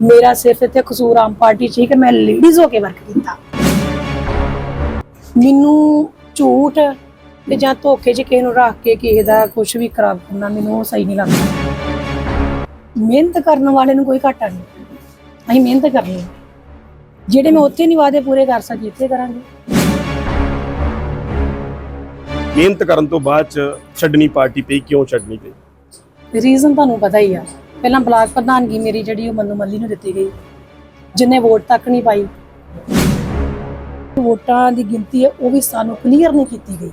ਮੇਰਾ ਸਿਰਫ ਇੱਥੇ ਕਸੂਰ ਆਮ ਪਾਰਟੀ ਚ ਹੀ ਕਿ ਮੈਂ ਲੇਡੀਜ਼ ਹੋ ਕੇ ਵਰਕ ਕੀਤਾ। ਮੈਨੂੰ ਝੂਠ ਤੇ ਜਾਂ ਧੋਖੇ 'ਚ ਕਿਸੇ ਨੂੰ ਰੱਖ ਕੇ ਕਿਸੇ ਦਾ ਕੁਝ ਵੀ ਖਰਾਬ ਕਰਨਾ ਮੈਨੂੰ ਉਹ ਸਹੀ ਨਹੀਂ ਲੱਗਦਾ। ਮਿਹਨਤ ਕਰਨ ਵਾਲੇ ਨੂੰ ਕੋਈ ਘਾਟਾ ਨਹੀਂ। ਅਸੀਂ ਮਿਹਨਤ ਕਰਨੀ। ਜਿਹੜੇ ਮੈਂ ਉੱਥੇ ਨਹੀਂ ਵਾਅਦੇ ਪੂਰੇ ਕਰ ਸਕੀ ਇੱਥੇ ਕਰਾਂਗੇ। ਮਿਹਨਤ ਕਰਨ ਤੋਂ ਬਾਅਦ ਚ ਛੱਡਣੀ ਪਾਰਟੀ ਪਈ ਕਿਉਂ ਛੱਡਣੀ ਪਈ? ਰੀਜ਼ਨ ਤੁਹਾਨੂੰ ਪਤਾ ਹੀ ਆ। ਪਹਿਲਾਂ ਬਲਾਕ ਪ੍ਰਧਾਨਗੀ ਮੇਰੀ ਜਿਹੜੀ ਉਹ ਮੰਨੂ ਮੱਲੀ ਨੂੰ ਦਿੱਤੀ ਗਈ। ਜਿੰਨੇ ਵੋਟ ਤੱਕ ਨਹੀਂ ਪਾਈ। ਵੋਟਾਂ ਦੀ ਗਿਣਤੀ ਹੈ, ਉਹ ਵੀ ਸਾਨੂੰ ਕਲੀਅਰ ਨਹੀਂ ਕੀਤੀ ਗਈ।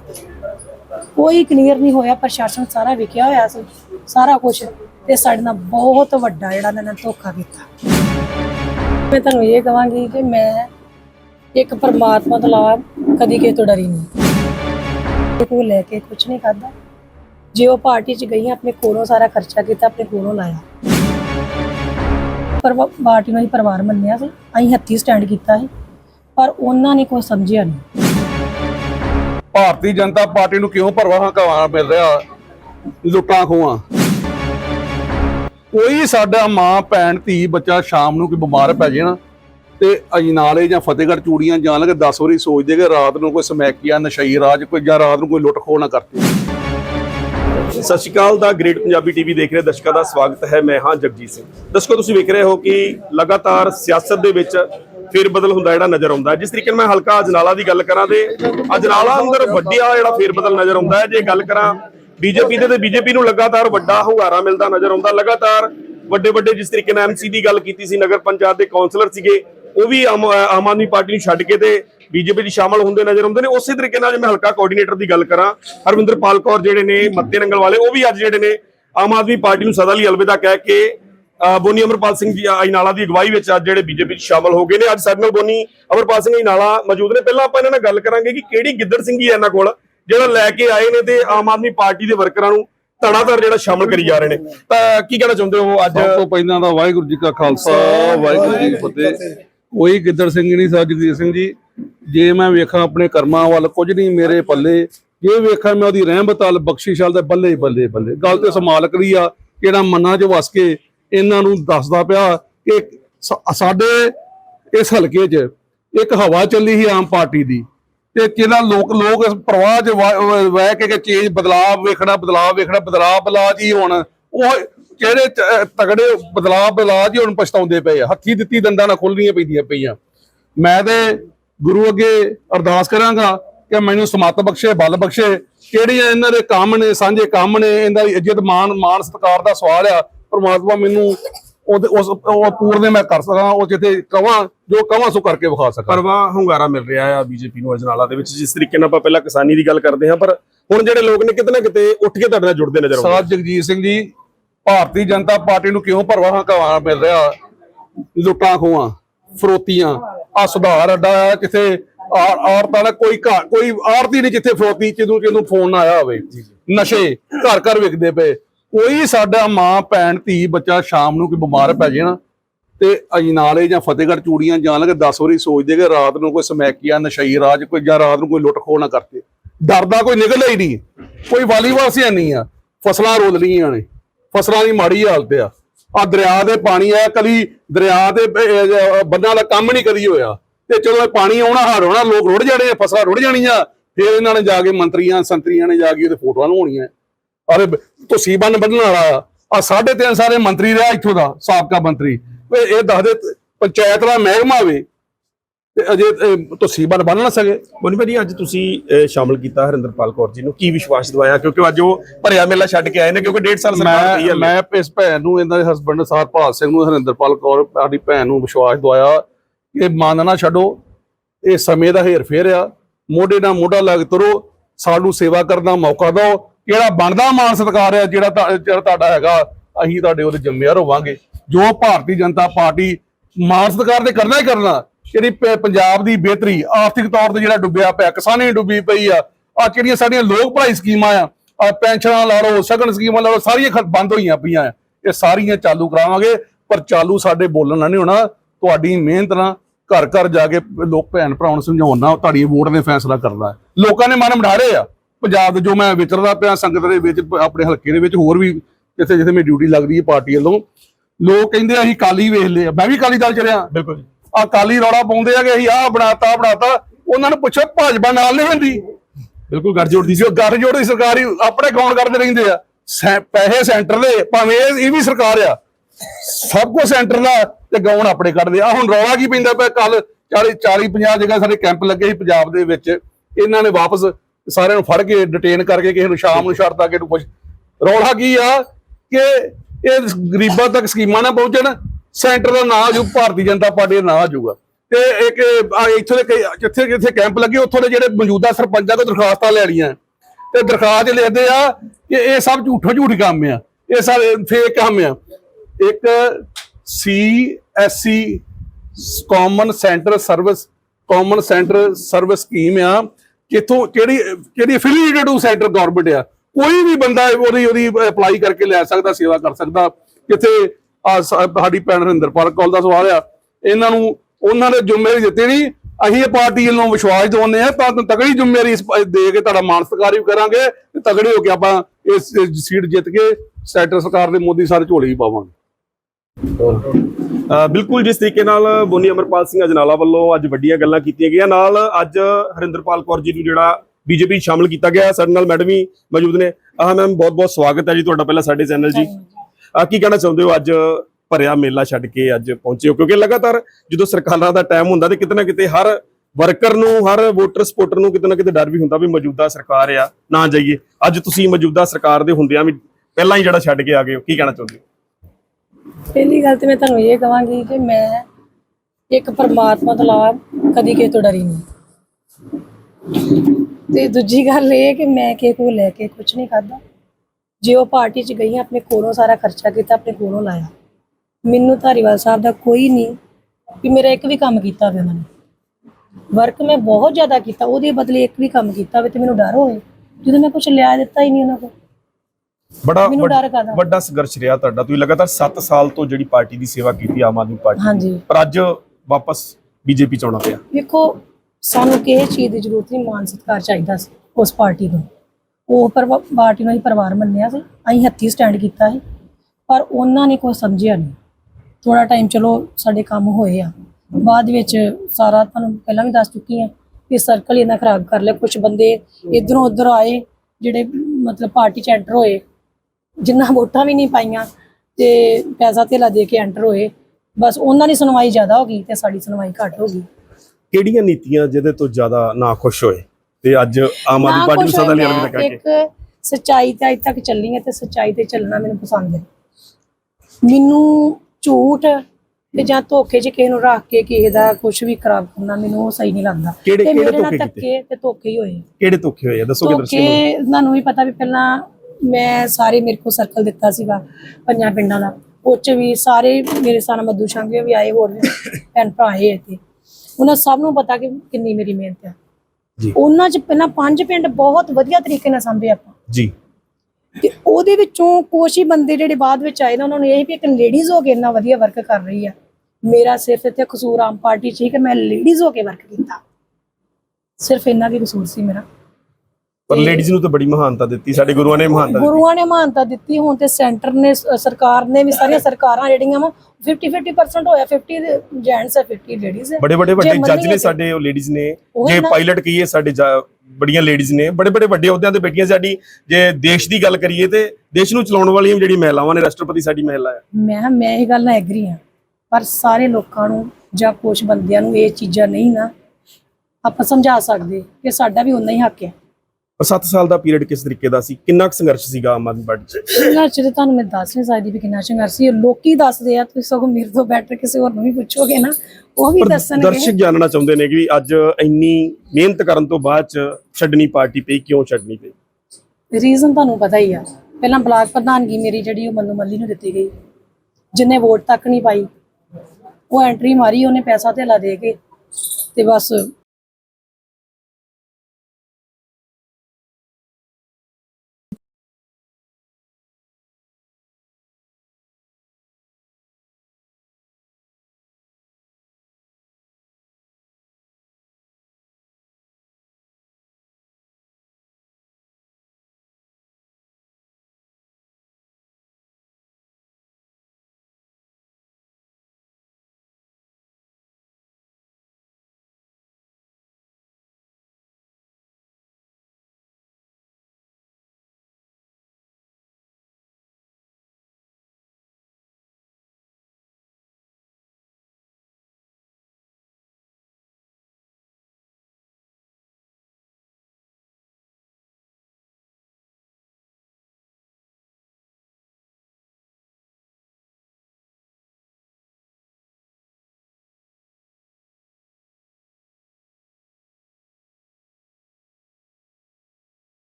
ਕੋਈ ਕਲੀਅਰ ਨਹੀਂ ਹੋਇਆ, ਪ੍ਰਸ਼ਾਸਨ ਸਾਰਾ ਵਿਕਿਆ ਹੋਇਆ ਸੀ, ਸਾਰਾ ਕੁਝ ਤੇ ਸਾਡੇ ਨਾਲ ਬਹੁਤ ਵੱਡਾ ਜਿਹੜਾ ਇਹਨਾਂ ਨੇ ਧੋਖਾ ਕੀਤਾ। ਮੈਂ ਤੁਹਾਨੂੰ ਇਹ ਕਹਾਂਗੀ ਕਿ ਮੈਂ ਇੱਕ ਪਰਮਾਤਮਾ ਤੋਂ ਇਲਾਵਾ ਕਦੀ ਕਿਸੇ ਤੋਂ ਡਰੀ ਨਹੀਂ। ਕੋਈ ਲੈ ਕੇ ਕੁਝ ਨਹੀਂ ਕਰਦਾ ਜੇ ਉਹ ਪਾਰਟੀ 'ਚ ਗਈਆਂ, ਆਪਣੇ ਕੋਲੋਂ ਸਾਰਾ ਖਰਚਾ ਕੀਤਾ, ਆਪਣੇ ਕੋਲੋਂ ਲਾਇਆ। ਪਰ ਪਾਰਟੀ ਨੂੰ ਹੀ ਪਰਿਵਾਰ ਮੰਨਿਆ ਸੀ। ਅਸੀਂ ਹੱਥੀ ਸਟੈਂਡ ਕੀਤਾ ਸੀ, ਪਰ ਉਹਨਾਂ ਨੇ ਕੋਈ ਸਮਝਿਆ ਨਹੀਂ। ਭਾਰਤੀ ਜਨਤਾ ਪਾਰਟੀ ਨੂੰ ਕਿਉਂ ਭਰਵਾ ਹੰਕਾਰਾ ਮਿਲ ਰਿਹਾ? ਲੁੱਟਾਂ ਖੋਹਾਂ। ਕੋਈ ਸਾਡਾ ਮਾਂ, ਭੈਣ, ਧੀ, ਬੱਚਾ ਸ਼ਾਮ ਨੂੰ ਕੋਈ ਬਿਮਾਰ ਪੈ ਜੇ ਨਾ, ਤੇ ਅਜਨਾਲੇ ਜਾਂ ਫਤਿਹਗੜ੍ਹ ਚੂੜੀਆਂ ਜਾਣ ਲੱਗੇ 10 ਵਾਰੀ ਸੋਚਦੇ ਕਿ ਰਾਤ ਨੂੰ ਕੋਈ ਸਮੈਕੀਆ, ਨਸ਼ਈ ਰਾਜ, ਕੋਈ ਜਾਂ ਰਾਤ ਨੂੰ ਕੋਈ ਲੁੱਟ ਖੋਹ ਨਾ ਕਰਤੇ। ਸਤਿ ਸ਼੍ਰੀ ਅਕਾਲ ਦਾ ਗ੍ਰੇਟ ਪੰਜਾਬੀ ਟੀਵੀ ਦੇਖ ਰਹੇ ਦਰਸ਼ਕਾਂ ਦਾ ਸਵਾਗਤ ਹੈ। ਮੈਂ ਹਾਂ ਜਗਜੀਤ ਸਿੰਘ। ਦਰਸ਼ਕੋ, ਤੁਸੀਂ ਵੇਖ ਰਹੇ ਹੋ ਕਿ ਲਗਾਤਾਰ ਸਿਆਸਤ ਦੇ ਵਿੱਚ ਫੇਰ ਬਦਲ ਹੁੰਦਾ ਜਿਹੜਾ ਨਜ਼ਰ ਆਉਂਦਾ ਜਿਸ ਤਰੀਕੇ ਨਾਲ ਮੈਂ ਹਲਕਾ ਅਜਨਾਲਾ ਦੀ ਗੱਲ ਕਰਾਂ ਤੇ ਅਜਨਾਲਾ ਅੰਦਰ ਵੱਡਿਆ ਜਿਹੜਾ ਫੇਰ ਬਦਲ ਨਜ਼ਰ ਆਉਂਦਾ ਹੈ। ਜੇ ਗੱਲ ਕਰਾਂ ਬੀਜੇਪੀ ਦੇ ਤੇ ਬੀਜੇਪੀ ਨੂੰ ਲਗਾਤਾਰ ਵੱਡਾ ਹੁੰਗਾਰਾ ਮਿਲਦਾ ਨਜ਼ਰ ਆਉਂਦਾ। ਲਗਾਤਾਰ ਵੱਡੇ ਵੱਡੇ ਜਿਸ ਤਰੀਕੇ ਨਾਲ ਐਮਸੀ ਦੀ ਗੱਲ ਕੀਤੀ ਸੀ, ਨਗਰ ਪੰਚਾਇਤ ਦੇ ਕਾਉਂਸਲਰ ਸੀਗੇ, ਉਹ ਵੀ ਆਮ ਆਦਮੀ ਪਾਰਟੀ ਨੂੰ ਛੱਡ ਕੇ ਤੇ ਬੀਜੇਪੀ 'ਚ ਸ਼ਾਮਲ ਹੁੰਦੇ ਨਜ਼ਰ ਆਉਂਦੇ ਨੇ। ਉਸੇ ਤਰੀਕੇ ਨਾਲ ਜੇ ਮੈਂ ਹਲਕਾ ਕੋਆਰਡੀਨੇਟਰ ਦੀ ਗੱਲ ਕਰਾਂ, ਹਰਵਿੰਦਰ ਕੌਰ ਜਿਹੜੇ ਨੇ, ਮੱਤੇ ਨੰਗਲ ਵਾਲੇ, ਉਹ ਵੀ ਅੱਜ ਜਿਹੜੇ ਨੇ, ਆਮ ਆਦਮੀ ਪਾਰਟੀ ਨੂੰ ਸਦਾ ਲਈ ਅਲਵਿਦਾ ਕਹਿ ਕੇ ਬੋਨੀ ਅਮਰਪਾਲ ਸਿੰਘ ਜੀ ਅਜਨਾਲਾ ਦੀ ਅਗਵਾਈ ਵਿੱਚ ਅੱਜ ਜਿਹੜੇ ਬੀਜੇਪੀ 'ਚ ਸ਼ਾਮਲ ਹੋ ਗਏ ਨੇ। ਅੱਜ ਸਾਡੇ ਨਾਲ ਬੋਨੀ ਅਮਰਪਾਲ ਸਿੰਘ ਅਜਨਾਲਾ ਮੌਜੂਦ ਨੇ। ਪਹਿਲਾਂ ਆਪਾਂ ਇਹਨਾਂ ਨਾਲ ਗੱਲ ਕਰਾਂਗੇ ਕਿ ਕਿਹੜੀ ਗਿੱਦੜ ਸਿੰਘੀ ਹੈ ਇਹਨਾਂ ਕੋਲ, ਜਿਹੜਾ ਲੈ ਕੇ ਆਏ ਨੇ ਤੇ ਆਮ ਆਦਮੀ ਪਾਰਟੀ ਦੇ ਵਰਕਰਾਂ ਨੂੰ ਧੜਾਧੜ ਜਿਹੜਾ ਸ਼ਾਮਲ ਕਰੀ ਜਾ ਰਹੇ ਨੇ। ਤਾਂ ਕੀ ਕਹਿਣਾ ਚਾਹੁੰਦੇ ਹੋ ਅੱਜ? ਸਭ ਤੋਂ ਪਹਿਲਾਂ ਤਾਂ ਵਾਹਿਗੁਰੂ ਜੀ ਕਾ ਖਾਲਸਾ, ਵਾਹਿਗੁਰੂ ਜੀ ਕੀ ਫਤਿਹ। ਕੋਈ ਗਿੱਦੜ ਸਿੰਘ ਨਹੀਂ ਸਾ ਜਗਜੀਤ ਸਿੰਘ ਜੀ। ਜੇ ਮੈਂ ਵੇਖਾਂ ਆਪਣੇ ਕਰਮਾਂ ਵੱਲ, ਕੁਝ ਨਹੀਂ ਮੇਰੇ ਪੱਲੇ। ਜੇ ਵੇਖਾਂ ਮੈਂ ਉਹਦੀ ਰਹਿਮਤ ਵੱਲ ਬਖਸ਼ਿਸ਼ ਵੱਲ ਤੇ ਬੱਲੇ ਬੱਲੇ ਬੱਲੇ। ਗੱਲ ਤੇ ਸਮਾਲਕ ਦੀ ਆ ਜਿਹੜਾ ਮੰਨਾਂ 'ਚ ਵਸ ਕੇ ਇਹਨਾਂ ਨੂੰ ਦੱਸਦਾ ਪਿਆ ਕਿ ਸਾਡੇ ਇਸ ਹਲਕੇ 'ਚ ਇੱਕ ਹਵਾ ਚੱਲੀ ਸੀ ਆਮ ਪਾਰਟੀ ਦੀ। ਤੇ ਕਿਹਦਾ ਲੋਕ ਲੋਕ ਇਸ ਪ੍ਰਵਾਹ 'ਚ ਵ- ਵਹਿ ਕੇ ਕਿ ਚੇਂਜ ਬਦਲਾਵ ਵੇਖਣਾ ਬਦਲਾਵ ਵੇਖਣਾ ਬਦਲਾਅ ਬਲਾ ਜੀ ਹੁਣ, ਉਹ ਜਿਹੜੇ ਚ- ਤਗੜੇ ਬਦਲਾਵ ਬਲਾ ਜੀ ਹੁਣ ਪਛਤਾਉਂਦੇ ਪਏ ਆ। ਹੱਥੀ ਦਿੱਤੀ ਦੰਦਾਂ ਨਾਲ ਖੁੱਲਣੀਆਂ ਪੈਂਦੀਆਂ ਪਈਆਂ। ਮੈਂ ਤੇ ਗੁਰੂ ਅੱਗੇ ਅਰਦਾਸ ਕਰਾਂਗਾ ਕਿ ਮੈਨੂੰ ਸਮਤ ਬਖਸ਼ੇ ਬਲ ਬਖਸ਼ੇ। ਕਿਹੜੀਆਂ ਇਹਨਾਂ ਦੇ ਕੰਮ ਨੇ ਸਾਂਝੇ ਕੰਮ ਨੇ ਇਹਨਾਂ ਦੀ ਇੱਜ਼ਤ ਮਾਨ ਮਾਨ ਸਤਿਕਾਰ ਦਾ ਸਵਾਲ ਆ। ਪ੍ਰਮਾਤਮਾ ਮੈਨੂੰ ਉਸ ਉਹ ਪੂਰਨੇ ਮੈਂ ਕਰ ਸਕਾਂ ਉਹ ਜਿੱਥੇ ਕਵਾਂ ਜੋ ਕਵਾਂ ਸੋ ਕਰਕੇ ਵਿਖਾ ਸਕਾਂ। ਪਰਵਾ ਹੁੰਗਾਰਾ ਮਿਲ ਰਿਹਾ ਆ ਬੀਜੇਪੀ ਨੂੰ ਅਜਨਾਲਾ ਦੇ ਵਿੱਚ। ਜਿਸ ਤਰੀਕੇ ਨਾਲ ਆਪਾਂ ਪਹਿਲਾਂ ਕਿਸਾਨੀ ਦੀ ਗੱਲ ਕਰਦੇ ਹਾਂ ਪਰ ਹੁਣ ਜਿਹੜੇ ਲੋਕ ਨੇ ਕਿਤੇ ਨਾ ਕਿਤੇ ਉੱਠ ਕੇ ਤੁਹਾਡੇ ਨਾਲ ਜੁੜਦੇ ਨਜ਼ਰ ਆਉਂਦੇ ਸਾਧ ਜਗਜੀਤ ਸਿੰਘ ਜੀ ਭਾਰਤੀ ਜਨਤਾ ਪਾਰਟੀ ਨੂੰ ਕਿਉਂ ਭਰਵਾ ਹੰਕਾਰਾ ਮਿਲ ਰਿਹਾ? ਲੁੱਟਾਂ ਖੋਹਾਂ ਫਰੋਤੀਆਂ ਆ ਸੁਧਾਰ ਅੱਡਾ ਔਰ- ਔਰਤਾਂ ਦਾ ਕੋਈ ਘਰ ਕੋਈ ਆਰਤੀ ਨਹੀਂ ਜਿੱਥੇ ਫਰੋਤੀ ਜਦੋਂ ਜਦੋਂ ਫੋਨ ਨਾ ਆਇਆ ਹੋਵੇ। ਨਸ਼ੇ ਘਰ ਘਰ ਵਿਕਦੇ ਪਏ। ਕੋਈ ਸਾਡਾ ਮਾਂ ਭੈਣ ਧੀ ਬੱਚਾ ਸ਼ਾਮ ਨੂੰ ਕੋਈ ਬਿਮਾਰ ਪੈ ਜੇ ਨਾ ਤੇ ਅਜਨਾਲੇ ਜਾਂ ਫਤਿਹਗੜ੍ਹ ਚੂੜੀਆਂ ਜਾਣ ਲੱਗੇ 10 ਵਾਰੀ ਸੋਚਦੇ ਕਿ ਰਾਤ ਨੂੰ ਕੋਈ ਸਮੈਕੀਆ ਨਸ਼ਈ ਰਾਜ ਕੋਈ ਜਾਂ ਰਾਤ ਨੂੰ ਕੋਈ ਲੁੱਟ ਖੋਹ ਨਾ ਕਰਤੇ ਡਰਦਾ ਕੋਈ ਨਿਕਲਿਆ ਹੀ ਨਹੀਂ। ਕੋਈ ਵਾਲੀਵਾਲ ਸਿਆ ਨਹੀਂ ਆ। ਫਸਲਾਂ ਰੋਲ ਰਹੀਆਂ ਨੇ। ਫਸਲਾਂ ਦੀ ਮਾੜੀ ਹਾਲਤ ਆ। ਆ ਦਰਿਆ ਦੇ ਪਾਣੀ ਆ, ਕਦੀ ਦਰਿਆ ਦੇ ਬ- ਬੰਨਾਂ ਦਾ ਕੰਮ ਨਹੀਂ ਕਦੀ ਹੋਇਆ। ਤੇ ਚਲੋ ਇਹ ਪਾਣੀ ਆਉਣਾ ਹਾਰ ਆਉਣਾ, ਲੋਕ ਰੁੜ ਜਾਣੇ ਆ, ਫਸਲਾਂ ਰੁੜ ਜਾਣੀਆਂ। ਫਿਰ ਇਹਨਾਂ ਨੇ ਜਾ ਕੇ ਮੰਤਰੀਆਂ, ਸੰਤਰੀਆਂ ਨੇ ਜਾ ਕੇ ਉਹਦੇ ਫੋਟੋਆਂ ਲਵਾਉਣੀਆਂ। ਅਰੇ, ਤੁਸੀਂ ਬੰਨ ਬੰਨਣ ਵਾਲਾ ਆ। ਆ ਸਾਢੇ ਤਿੰਨ ਸਾਰੇ ਮੰਤਰੀ ਰਿਹਾ ਇੱਥੋਂ ਦਾ, ਸਾਬਕਾ ਮੰਤਰੀ। ਇਹ ਦੱਸਦੇ, ਪੰਚਾਇਤ ਦਾ ਮਹਿਕਮਾ ਵੇ। ਤੇ ਅਜੇ ਤੁਸੀਂ ਬੰਨ ਬੰਨ ਨਾ ਸਕੇ। ਬੋਨੀ ਭਾਜੀ ਅੱਜ ਤੁਸੀਂ ਸ਼ਾਮਲ ਕੀਤਾ ਹਰਿੰਦਰਪਾਲ ਕੌਰ ਜੀ ਨੂੰ। ਕੀ ਵਿਸ਼ਵਾਸ ਦਿਵਾਇਆ? ਕਿਉਂਕਿ ਅੱਜ ਉਹ ਭਰਿਆ ਮੇਲਾ ਛੱਡ ਕੇ ਆਏ ਨੇ ਕਿਉਂਕਿ 1.5 ਸਾਲ ਸਰਕਾਰ ਰਹੀ ਹੈ ਮੈਂ ਇਸ ਭੈਣ ਨੂੰ ਇਹਨਾਂ ਦੇ ਹਸਬੰਡ ਸਰਪਾਲ ਸਿੰਘ ਨੂੰ ਹਰਿੰਦਰਪਾਲ ਕੌਰ ਸਾਡੀ ਭੈਣ ਨੂੰ ਵਿਸ਼ਵਾਸ ਦਵਾਇਆ ਕਿ ਮਨ ਨਾ ਛੱਡੋ ਇਹ ਸਮੇਂ ਦਾ ਹੇਰ ਫੇਰ ਆ। ਮੋਢੇ ਨਾਲ ਮੋਢਾ ਲੱਗ ਤੁਰੋ ਸਾਨੂੰ ਸੇਵਾ ਕਰਨ ਦਾ ਮੌਕਾ ਦਿਓ। ਕਿਹੜਾ ਬਣਦਾ ਮਾਨ ਸਤਿਕਾਰ ਜਿਹੜਾ ਤੁਹਾ- ਜਿਹੜਾ ਤੁਹਾਡਾ ਹੈਗਾ ਅਸੀਂ ਤੁਹਾਡੇ ਉਹਦੇ ਜ਼ਿੰਮੇਵਾਰ ਹੋਵਾਂਗੇ। ਜੋ ਭਾਰਤੀ ਜਨਤਾ ਪਾਰਟੀ ਮਾਨ ਸਤਿਕਾਰ ਤੇ ਕਰਨਾ ਹੀ ਕਰਨਾ ਜਿਹੜੀ ਪ- ਪੰਜਾਬ ਦੀ ਬਿਹਤਰੀ ਆਰਥਿਕ ਤੌਰ ਤੇ ਜਿਹੜਾ ਡੁੱਬਿਆ ਪਿਆ, ਕਿਸਾਨੀ ਡੁੱਬੀ ਪਈ ਆ ਆ ਜਿਹੜੀਆਂ ਸਾਡੀਆਂ ਲੋਕ ਭਲਾਈ ਸਕੀਮਾਂ ਆ ਪੈਨਸ਼ਨਾਂ ਲਾ ਲਓ, ਸਗਨ ਸਕੀਮਾਂ ਲਾ ਲਓ, ਸਾਰੀਆਂ ਬੰਦ ਹੋਈਆਂ ਪਈਆਂ ਇਹ ਸਾਰੀਆਂ ਚਾਲੂ ਕਰਾਵਾਂਗੇ, ਪਰ ਚਾਲੂ ਸਾਡੇ ਬੋਲਣ ਨਾਲ ਨਹੀਂ ਹੋਣਾ। ਤੁਹਾਡੀ ਮਿਹਨਤ ਨਾਲ ਘਰ ਘਰ ਜਾ ਕੇ ਲੋਕ ਭੈਣ ਭਰਾ ਨੂੰ ਸਮਝਾਉਣਾ, ਤੁਹਾਡੀ ਵੋਟ ਨੇ ਫੈਸਲਾ ਕਰਨਾ। ਲੋਕਾਂ ਨੇ ਮਨ ਮਢਾੜੇ ਆ। ਪੰਜਾਬ ਦੇ ਜੋ ਮੈਂ ਵਿਚਰਦਾ ਪਿਆ ਸੰਗਤ ਦੇ ਵਿੱਚ ਆਪਣੇ ਹਲਕੇ ਦੇ ਵਿੱਚ, ਹੋਰ ਵੀ ਜਿੱਥੇ ਜਿੱਥੇ ਮੇਰੀ ਡਿਊਟੀ ਲੱਗਦੀ ਹੈ ਪਾਰਟੀ ਵੱਲੋਂ, ਲੋਕ ਕਹਿੰਦੇ ਅਸੀਂ ਕਾਲੀ ਵੇਖ ਲਏ ਮੈਂ ਵੀ ਕਾਲੀ ਦਲ ਚ ਰਿਹਾ ਬਿਲਕੁਲ ਜੀ ਆ ਕਾਲੀ ਰੌਲਾ ਪਾਉਂਦੇ ਆ ਕਿ ਅਸੀਂ ਆਹ ਬਣਾਤਾ ਬਣਾਤਾ। ਉਹਨਾਂ ਨੂੰ ਪੁੱਛੋ ਭਾਜਪਾ ਨਾਲ ਨਹੀਂ ਹੁੰਦੀ। ਬਿਲਕੁਲ ਗੱਠ ਜੋੜਦੀ ਸੀ ਜੋ ਗੱਠ ਜੋੜੀ ਸਰਕਾਰੀ ਆਪਣੇ ਕੌਣ ਕਰਦੇ ਰਹਿੰਦੇ ਆ? ਪੈਸੇ ਸੈਂਟਰ ਦੇ ਭਾਵੇਂ ਇਹ ਵੀ ਸਰਕਾਰ ਆ। ਸਭ ਕੁਝ ਸੈਂਟਰ ਦਾ ਤੇ ਗਾਉਣ ਆਪਣੇ ਕੱਢਦੇ ਆ। ਹੁਣ ਰੌਲਾ ਕੀ ਪੈਂਦਾ ਪਿਆ? ਕੱਲ 40 40 50 ਜਗ੍ਹਾ ਸਾਡੇ ਕੈਂਪ ਲੱਗੇ ਸੀ ਪੰਜਾਬ ਦੇ ਵਿੱਚ। ਇਹਨਾਂ ਨੇ ਵਾਪਸ ਸਾਰਿਆਂ ਨੂੰ ਫੜ ਕੇ ਡਿਟੇਨ ਕਰਕੇ ਕਿਸੇ ਨੂੰ ਸ਼ਾਮ ਨੂੰ ਛੱਡਤਾ ਕਿਸੇ ਨੂੰ ਕੁਝ ਰੌਲਾ ਕੀ ਆ? ਕਿ ਇਹ ਗਰੀਬਾਂ ਤੱਕ ਸਕੀਮਾਂ ਨਾ ਪਹੁੰਚਣ। ਸੈਂਟਰ ਦਾ ਨਾਂ ਜੋ, ਭਾਰਤੀ ਜਨਤਾ ਪਾਰਟੀ ਦਾ ਨਾਂ ਆ ਜਾਊਗਾ ਤੇ ਇੱਕ ਇੱਥੋਂ ਦੇ ਜਿੱਥੇ ਜਿੱਥੇ ਕੈਂਪ ਲੱਗੇ, ਉੱਥੋਂ ਦੇ ਜਿਹੜੇ ਮੌਜੂਦਾ ਸਰਪੰਚਾਂ ਤੋਂ ਦਰਖਾਸਤਾਂ ਲੈਣੀਆਂ। ਤੇ ਦਰਖਾਸਤ ਲਿਖਦੇ ਆ ਕਿ ਇਹ ਸਭ ਝੂਠੋ ਝੂਠ ਕੰਮ ਆ। ਇਹ ਸਾਰੇ ਫੇਕ ਕੰਮ ਆ। ਇੱਕ C SC common centre service common centre service scheme ਆ ਕਿਥੋਂ ਕਿਹੜੀ ਕਿਹੜੀ ਐਫੀਲੀਏਟਡ ਟੂ ਸੈਂਟਰ ਗਵਰਨਮੈਂਟ ਆ। ਕੋਈ ਵੀ ਬੰਦਾ ਉਹਦੀ ਉਹਦੀ ਅਪਲਾਈ ਕਰਕੇ ਲੈ ਸਕਦਾ, ਸੇਵਾ ਕਰ ਸਕਦਾ। ਕਿਥੇ ਆ ਸਾਡੀ ਭੈਣ ਹਰਿੰਦਰਪਾਲ ਕੌਲ ਦਾ ਸਵਾਲ ਆ। ਇਹਨਾਂ ਨੂੰ ਉਹਨਾਂ ਨੇ ਜ਼ਿੰਮੇਵਾਰੀ ਦਿੱਤੀ ਨਹੀਂ। ਅਸੀਂ ਇਹ ਪਾਰਟੀ ਵੱਲੋਂ ਵਿਸ਼ਵਾਸ ਦਿਵਾਉਂਦੇ ਆ ਤਾਂ ਤਗੜੀ ਜ਼ਿੰਮੇਵਾਰੀ ਦੇ ਕੇ ਤੁਹਾਡਾ ਮਾਣ ਸਤਿਕਾਰ ਵੀ ਕਰਾਂਗੇ ਤੇ ਤਗੜੇ ਹੋ ਕੇ ਆਪਾਂ ਇਸ ਸੀਟ ਜਿੱਤ ਕੇ ਸੈਂਟਰ ਸਰਕਾਰ ਦੇ ਮੋਦੀ ਸਾਰੇ ਝੋਲੇ ਵੀ ਪਾਵਾਂਗੇ। ਬਿਲਕੁਲ ਜਿਸ ਤਰੀਕੇ ਨਾਲ ਬੋਨੀ ਅਮਰਪਾਲ ਸਿੰਘ ਅਜਨਾਲਾ ਵੱਲੋਂ ਅੱਜ ਵੱਡੀਆਂ ਗੱਲਾਂ ਕੀਤੀਆਂ ਗਈਆਂ। ਨਾਲ ਅੱਜ ਹਰਿੰਦਰਪਾਲ ਕੌਰ ਜੀ ਨੂੰ ਜਿਹੜਾ ਬੀਜੇਪੀ ਸ਼ਾਮਲ ਕੀਤਾ ਗਿਆ। ਸਾਡੇ ਨਾਲ ਮੈਡਮ ਵੀ ਮੌਜੂਦ ਨੇ। ਆਹ ਮੈਮ ਬਹੁਤ ਬਹੁਤ ਸਵਾਗਤ ਹੈ ਜੀ ਤੁਹਾਡਾ ਪਹਿਲਾਂ ਸਾਡੇ ਚੈਨਲ ਜੀ। ਆ ਕੀ ਕਹਿਣਾ ਚਾਹੁੰਦੇ ਹੋ? ਅੱਜ ਭਰਿਆ ਮੇਲਾ ਛੱਡ ਕੇ ਅੱਜ ਪਹੁੰਚੇ ਹੋ, ਕਿਉਂਕਿ ਲਗਾਤਾਰ ਜਦੋਂ ਸਰਕਾਰਾਂ ਦਾ ਟਾਈਮ ਹੁੰਦਾ ਤੇ ਕਿਤੇ ਨਾ ਕਿਤੇ ਹਰ ਵਰਕਰ ਨੂੰ, ਹਰ ਵੋਟਰ ਸਪੋਰਟਰ ਨੂੰ ਕਿਤੇ ਨਾ ਕਿਤੇ ਡਰ ਵੀ ਹੁੰਦਾ ਵੀ ਮੌਜੂਦਾ ਸਰਕਾਰ ਆ, ਨਾ ਜਾਈਏ। ਅੱਜ ਤੁਸੀਂ ਮੌਜੂਦਾ ਸਰਕਾਰ ਦੇ ਹੁੰਦਿਆਂ ਵੀ ਪਹਿਲਾਂ ਹੀ ਜਿਹੜਾ ਛੱਡ ਕੇ ਆ ਗਏ ਹੋ, ਕੀ ਕਹਿਣਾ ਚਾਹੁੰਦੇ ਹੋ? ਪਹਿਲੀ ਗੱਲ ਤੇ ਮੈਂ ਤੁਹਾਨੂੰ ਇਹ ਕਹਾਂਗੀ ਕਿ ਮੈਂ ਇੱਕ ਪਰਮਾਤਮਾ ਤੋਂ ਇਲਾਵਾ ਕਦੀ ਕਿਸੇ ਤੋਂ ਡਰੀ ਨਹੀਂ। ਤੇ ਦੂਜੀ ਗੱਲ ਇਹ ਕਿ ਮੈਂ ਕਿਸੇ ਕੋਲ ਲੈ ਕੇ ਕੁਝ ਨਹੀਂ ਖਾਦਾ ਜੇ ਉਹ ਪਾਰਟੀ 'ਚ ਗਈ ਆਪਣੇ ਕੋਲੋਂ ਸਾਰਾ ਖਰਚਾ ਕੀਤਾ ਆਪਣੇ ਕੋਲੋਂ ਲਾਇਆ। ਮੈਨੂੰ ਧਾਰੀਵਾਲ ਸਾਹਿਬ ਦਾ ਕੋਈ ਨਹੀਂ ਵੀ ਮੇਰਾ ਇੱਕ ਵੀ ਕੰਮ ਕੀਤਾ ਹੋਵੇ ਉਹਨਾਂ ਨੇ। ਵਰਕ ਮੈਂ ਬਹੁਤ ਜ਼ਿਆਦਾ ਕੀਤਾ ਉਹਦੇ ਬਦਲੇ ਇੱਕ ਵੀ ਕੰਮ ਕੀਤਾ ਹੋਵੇ ਤੇ ਮੈਨੂੰ ਡਰ ਹੋਵੇ। ਜਦੋਂ ਮੈਂ ਕੁਝ ਲਿਆ ਦਿੱਤਾ ਹੀ ਨਹੀਂ ਉਹਨਾਂ ਕੋਲ। ਬੜਾ ਮੈਨੂੰ ਵੱਡ- ਡਰ ਕਾਹਦਾ? ਵੱਡਾ ਸੰਘਰਸ਼ ਰਿਹਾ ਤੁਹਾਡਾ। ਤੁਸੀਂ ਲਗਾਤਾਰ 7 ਸਾਲ ਤੋਂ ਜਿਹੜੀ ਪਾਰਟੀ ਦੀ ਸੇਵਾ ਕੀਤੀ ਆਮ ਆਦਮੀ ਪਾਰਟੀ ਦੀ। ਹਾਂਜੀ। ਪਰ ਅੱਜ ਵਾਪਸ ਬੀਜੇਪੀ ਚ ਆਉਣਾ ਪਿਆ। ਵੇਖੋ ਸਾਨੂੰ ਕਿਸੇ ਚੀਜ਼ ਦੀ ਜ਼ਰੂਰਤ ਨਹੀਂ ਮਾਨ ਸਤਿਕਾਰ ਚਾਹੀਦਾ ਸੀ ਉਸ ਪਾਰਟੀ ਨੂੰ। ਉਹ ਪਰ ਪਾਰਟੀ ਨੂੰ ਹੀ ਪਰਿਵਾਰ ਮੰਨਿਆ ਸੀ, ਅਸੀਂ ਹੱਥੀ ਸਟੈਂਡ ਕੀਤਾ ਸੀ, ਪਰ ਉਹਨਾਂ ਨੇ ਕੋਈ ਸਮਝਿਆ ਨਹੀਂ। ਥੋੜਾ ਟਾਈਮ ਚਲੋ ਸਾਡੇ ਕੰਮ ਹੋਏ ਆ। ਬਾਅਦ ਵਿੱਚ ਸਾਰਾ ਤੁਹਾਨੂੰ ਪਹਿਲਾਂ ਵੀ ਦੱਸ ਚੁੱਕੀ ਆ ਕਿ ਸਰਕਲ ਇਹਨਾਂ ਖਰਾਬ ਕਰ ਲਿਆ ਕੁਝ ਬੰਦੇ ਇਧਰੋਂ ਉਧਰ ਆਏ, ਜਿਹੜੇ ਮਤਲਬ ਪਾਰਟੀ ਚ ਐਂਟਰ ਹੋਏ, ਜਿੰਨਾ ਵੋਟਾਂ ਵੀ ਨਹੀਂ ਪਾਈਆਂ ਤੇ ਪੈਸਾ ਧੇਲਾ ਦੇ ਕੇ ਐਂਟਰ ਹੋਏ, ਬਸ ਉਹਨਾਂ ਦੀ ਸੁਣਵਾਈ ਜ਼ਿਆਦਾ ਹੋ ਗਈ ਤੇ ਸਾਡੀ ਸੁਣਵਾਈ ਘੱਟ ਹੋ ਗਈ। ਕਿਹੜੀਆਂ ਨੀਤੀਆਂ ਜਿਹਦੇ ਤੋਂ ਜ਼ਿਆਦਾ ਨਾ ਖੁਸ਼ ਹੋਏ? ਤੇ ਅੱਜ ਆਮ ਆਦਮੀ ਪਾਰਟੀ ਨੂੰ ਸਦਾ ਲਈ ਅਲਵਿਦਾ ਕਹਿ ਕੇ ਇੱਕ ਸੱਚਾਈ ਤੇ ਅੱਜ ਤੱਕ ਚੱਲੀ ਹੈ ਤੇ ਸੱਚਾਈ ਤੇ ਚੱਲਣਾ ਮੈਨੂੰ ਪਸੰਦ ਹੈ। ਮੈਨੂੰ ਝੂਠ ਤੇ ਜਾਂ ਧੋਖੇ 'ਚ ਕਿਸੇ ਨੂੰ ਰੱਖ ਕੇ ਕਿਸੇ ਦਾ ਕੁਝ ਵੀ ਖਰਾਬ ਕਰਨਾ ਮੈਨੂੰ ਉਹ ਸਹੀ ਨਹੀਂ ਲੱਗਦਾ। ਕਿਹੜੇ- ਤੇ ਕਿਹੜੇ ਮੇਰੇ ਨਾਲ ਧੋਖੇ ਧੱਕੇ ਤੇ ਧੋਖੇ ਹੀ ਹੋਏ। ਕਿਹੜੇ ਧੋਖੇ ਹੋਏ ਆ? ਦੱਸੋਗੇ ਦਰਸ਼ਕਾਂ ਨੂੰ? ਧੋਖੇ ਤੁਹਾਨੂੰ ਵੀ ਪਤਾ ਵੀ ਪਹਿਲਾਂ ਮੈਂ ਸਾਰੇ ਮੇਰੇ ਕੋ ਸਰਕਲ ਦਿੱਤਾ ਸੀਗਾ ਪੰਜਾਂ ਪਿੰਡਾਂ ਦਾ। ਉਹ 'ਚ ਵੀ ਸਾਰੇ ਮੇਰੇ ਸਾਨਾ ਮੱਦੂ ਸ਼ਾਂਗੇ ਵੀ ਆਏ ਹੋਰ ਵੀ ਭੈਣ ਭਰਾ ਆਏ ਇੱਥੇ। ਉਹਨਾਂ ਸਭ ਨੂੰ ਪਤਾ ਕਿ ਕਿੰਨੀ ਮੇਰੀ ਮਿਹਨਤ ਹੈ ਉਹਨਾਂ 'ਚ ਪਹਿਲਾਂ ਪੰਜ ਪਿੰਡ ਬਹੁਤ ਵਧੀਆ ਤਰੀਕੇ ਨਾਲ ਸੰਭੇ ਆਪਾਂ। ਜੀ। ਤੇ ਉਹਦੇ ਵਿੱਚੋਂ ਕੁਛ ਹੀ ਬੰਦੇ ਜਿਹੜੇ ਬਾਅਦ ਵਿੱਚ ਆਏ ਨਾ ਉਹਨਾਂ ਨੂੰ ਇਹ ਵੀ ਇੱਕ ਲੇਡੀਜ਼ ਹੋ ਕੇ ਇੰਨਾ ਵਧੀਆ ਵਰਕ ਕਰ ਰਹੀ ਆ। ਮੇਰਾ ਸਿਰਫ ਇੱਥੇ ਕਸੂਰ ਆਮ ਪਾਰਟੀ 'ਚ ਹੀ ਕਿ ਮੈਂ ਲੇਡੀਜ਼ ਹੋ ਕੇ ਵਰਕ ਕੀਤਾ। ਸਿਰਫ ਇੰਨਾ ਕੀ ਕਸੂਰ ਸੀ ਮੇਰਾ। ਪਰ ਲੇਡੀਜ਼ ਨੂੰ ਤਾਂ ਬੜੀ ਮਹਾਨਤਾ ਦਿੱਤੀ ਸਾਡੇ ਗੁਰੂਆਂ ਨੇ ਮਹਾਨਤਾ ਦਿੱਤੀ। ਗੁਰੂਆਂ ਨੇ ਮਾਨਤਾ ਦਿੱਤੀ ਹੁਣ ਤੇ ਸੈਂਟਰ ਨੇ ਸਰਕਾਰ ਨੇ ਵੀ ਸਾਰੀਆਂ ਸਰਕਾਰਾਂ ਜਿਹੜੀਆਂ ਵਾ 50 50% ਹੋਇਆ 50 ਜੈਂਟਸ ਹੈ 50 ਲੇਡੀਜ਼ ਬੜੇ ਬੜੇ ਵੱਡੇ ਜੱਜ ਨੇ ਸਾਡੇ ਉਹ ਲੇਡੀਜ਼ ਨੇ ਜੇ। ਪਾਇਲਟ ਕਹੀਏ ਸਾਡੇ ਬੜੀਆਂ ਲੇਡੀਜ਼ ਨੇ ਬੜੇ ਬੜੇ ਵੱਡੇ ਅਹੁਦਿਆਂ ਤੇ ਬੈਠੀਆਂ ਸਾਡੀ ਜੇ ਦੇਸ਼ ਦੀ ਗੱਲ ਕਰੀਏ ਤੇ ਦੇਸ਼ ਨੂੰ ਚਲਾਉਣ ਵਾਲੀਆਂ ਜਿਹੜੀ ਮਹਿਲਾਵਾਂ ਨੇ ਰਾਸ਼ਟਰਪਤੀ ਸਾਡੀ ਮਹਿਲਾ ਹੈ। ਮੈਂ ਮੈਂ ਇਹ ਗੱਲ ਨਾਲ ਐਗਰੀ ਹਾਂ ਪਰ ਸਾਰੇ ਲੋਕਾਂ ਨੂੰ ਜਾਂ ਕੁਝ ਬੰਦਿਆਂ ਨੂੰ ਇਹ ਚੀਜ਼ਾਂ ਨਹੀਂ ਨਾ ਆਪਾਂ ਸਮਝਾ ਸਕਦੇ ਕਿ ਸਾਡਾ ਵੀ ਉਨਾ ਹੀ ਹੱਕ ਹੈ। 7 ਸਾਲ ਦਾ ਪੀਰੀਅਡ ਕਿਸ ਤਰੀਕੇ ਦਾ ਸੀ? ਕਿੰਨਾ ਕੁ ਸੰਘਰਸ਼ ਸੀਗਾ ਆਮ ਆਦਮੀ ਪਾਰਟੀ 'ਚ? ਸੰਘਰਸ਼ ਤੇ ਤੁਹਾਨੂੰ ਮੈਂ ਦੱਸ ਨਹੀਂ ਸਕਦੀ ਵੀ ਕਿੰਨਾ ਸੰਘਰਸ਼ ਸੀ। ਲੋਕੀ ਦੱਸਦੇ ਆ ਤੁਸੀਂ ਸਗੋਂ ਮੇਰੇ ਤੋਂ ਬੈਟਰ ਕਿਸੇ ਹੋਰ ਨੂੰ ਵੀ ਪੁੱਛੋਗੇ ਨਾ ਉਹ ਵੀ ਪਰ ਦੱਸਣਗੇ। ਦਰਸ਼ਕ ਜਾਣਨਾ ਚਾਹੁੰਦੇ ਨੇ ਕਿ ਵੀ ਅੱਜ ਇੰਨੀ ਮਿਹਨਤ ਕਰਨ ਤੋਂ ਬਾਅਦ ਚ ਛੱਡਣੀ ਪਾਰਟੀ ਪਈ ਕਿਉਂ ਛੱਡਣੀ ਪਈ? ਰੀਜ਼ਨ ਤੁਹਾਨੂੰ ਪਤਾ ਹੀ ਆ। ਪਹਿਲਾਂ ਬਲਾਕ ਪ੍ਰਧਾਨਗੀ ਮੇਰੀ ਜਿਹੜੀ ਉਹ ਮੰਨੂ ਮੱਲੀ ਨੂੰ ਦਿੱਤੀ ਗਈ। ਜਿੰਨੇ ਵੋਟ ਤੱਕ ਨਹੀਂ ਪਾਈ ਉਹ ਐਂਟਰੀ ਮਾਰੀ ਉਹਨੇ ਪੈਸਾ ਧੇਲਾ ਦੇ ਕੇ ਤੇ ਬਸ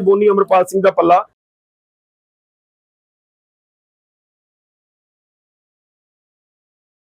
ਤੇ ਬੋਨੀ ਅਮਰਪਾਲ ਸਿੰਘ ਦਾ ਪੱਲਾ